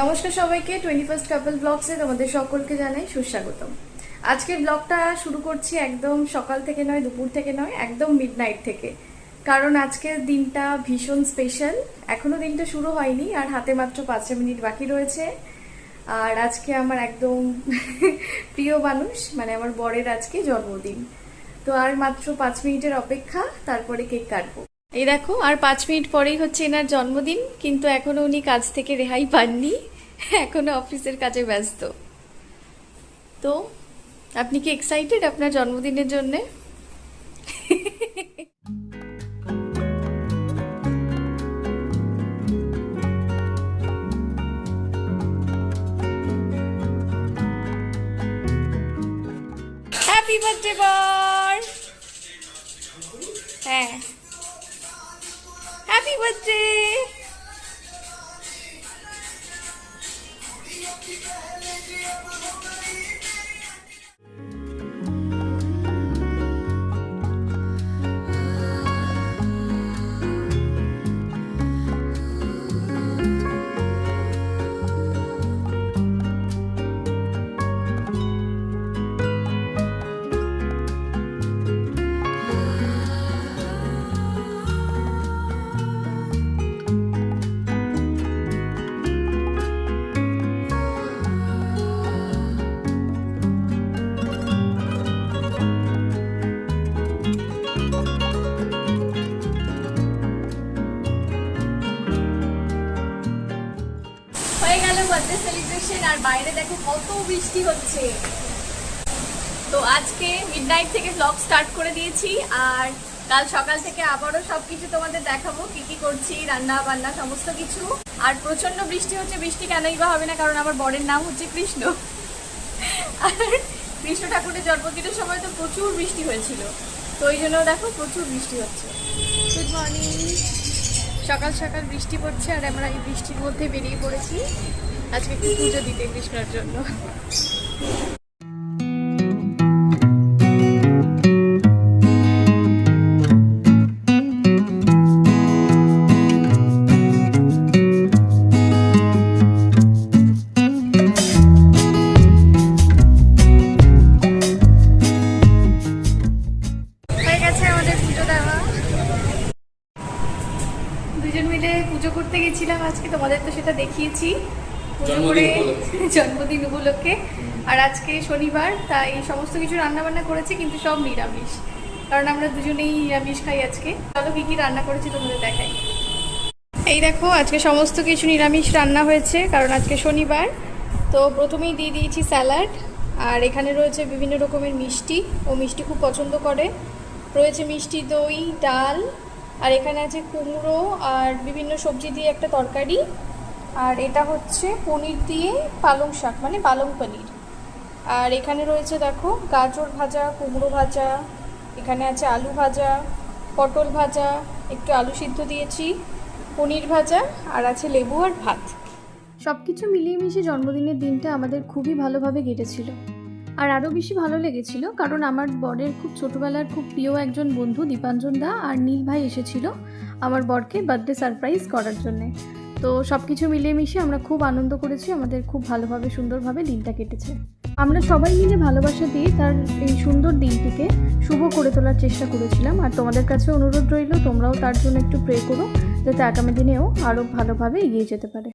নমস্কার সবাইকে twenty first কাপল ব্লগসে তোমাদের সকলকে জানাই সুস্বাগতম। আজকের ব্লগটা শুরু করছি একদম সকাল থেকে নয়, দুপুর থেকে নয়, একদম মিড থেকে। কারণ আজকের দিনটা ভীষণ স্পেশাল এখনও দিনটা শুরু হয়নি, আর হাতে মাত্র পাঁচটা মিনিট বাকি রয়েছে। আর আজকে আমার একদম প্রিয় মানুষ মানে আমার বরের আজকে জন্মদিন। তো আর মাত্র পাঁচ মিনিটের অপেক্ষা, তারপরে কেক কাটবো। এই দেখো, আর পাঁচ মিনিট পরেই হচ্ছে এনার জন্মদিন, কিন্তু এখনও উনি কাজ থেকে রেহাই পাননি, এখনও অফিসের কাজে ব্যস্ত। তো, আপনি কি এক্সাইটেড আপনার জন্মদিনের জন্যে? হ্যাপি বার্থডে বর হয়ে গেল বার্থডে সেলিব্রেশন আর বাইরে দেখো কত বৃষ্টি হচ্ছে। তো আজকে মিডনাইট থেকে ব্লগ স্টার্ট করে দিয়েছি, আর কাল সকাল থেকে আবারও সবকিছু তোমাদের দেখাবো, কি কি করছি, রান্না বান্না সমস্ত কিছু। আর প্রচণ্ড বৃষ্টি হচ্ছে, বৃষ্টি কেনই বা হবে না, কারণ আমার বরের নাম হচ্ছে কৃষ্ণ। আর কৃষ্ণ ঠাকুরের জন্মদিনের সময় তো প্রচুর বৃষ্টি হয়েছিল। তো ওই জন্য দেখো প্রচুর বৃষ্টি হচ্ছে। গুড মর্নিং সকাল সকাল বৃষ্টি পড়ছে আর আমরা এই বৃষ্টির মধ্যে বেরিয়ে পড়েছি। আজকে একটু পুজো দিতে কৃষ্ণার জন্য। পুজো করতে গেছিলাম আজকে তোমাদের তো সেটা দেখিয়েছি। পুজো করে জন্মদিন উপলক্ষে। আর আজকে শনিবার তাই সমস্ত কিছু রান্না বান্না করেছি কিন্তু সব নিরামিষ। কারণ আমরা দুজনেই নিরামিষ খাই আজকে। চলো কি কি রান্না করেছি তোমাদের দেখাই। এই দেখো আজকে সমস্ত কিছু নিরামিষ রান্না হয়েছে কারণ আজকে শনিবার। তো প্রথমেই দিয়ে দিয়েছি স্যালাড আর এখানে রয়েছে বিভিন্ন রকমের মিষ্টি। ও মিষ্টি খুব পছন্দ করে। রয়েছে মিষ্টি দই ডাল আর এখানে আছে কুমড়ো আর বিভিন্ন সবজি দিয়ে একটা তরকারি। আর এটা হচ্ছে পনির দিয়ে পালং শাক মানে পালং পনির। আর এখানে রয়েছে দেখো গাজর ভাজা, কুমড়ো ভাজা, এখানে আছে আলু ভাজা, পটল ভাজা, একটু আলু সিদ্ধ দিয়েছি, পনির ভাজা, আর আছে লেবু আর ভাত। সব কিছু মিলিয়ে মিশিয়ে জন্মদিনের দিনটা আমাদের খুবই ভালোভাবে কেটেছিল। আর আরও বেশি ভালো লেগেছিল, কারণ আমার বরের খুব ছোটোবেলার খুব প্রিয় একজন বন্ধু দীপাঞ্জন দা আর নীল ভাই এসেছিল আমার বরকে বার্থডে সারপ্রাইজ করার জন্যে। তো সব কিছু মিলিয়ে মিশিয়ে আমরা খুব আনন্দ করেছি, আমাদের খুব ভালোভাবে, সুন্দরভাবে দিনটা কেটেছে। আমরা সবাই মিলে ভালোবাসা দিয়ে তার এই সুন্দর দিনটিকে শুভ করে তোলার চেষ্টা করেছিলাম। আর তোমাদের কাছে অনুরোধ রইল, তোমরাও তার জন্য একটু প্রে করো, যাতে আগামী দিনেও আরও ভালোভাবে এগিয়ে যেতে পারে।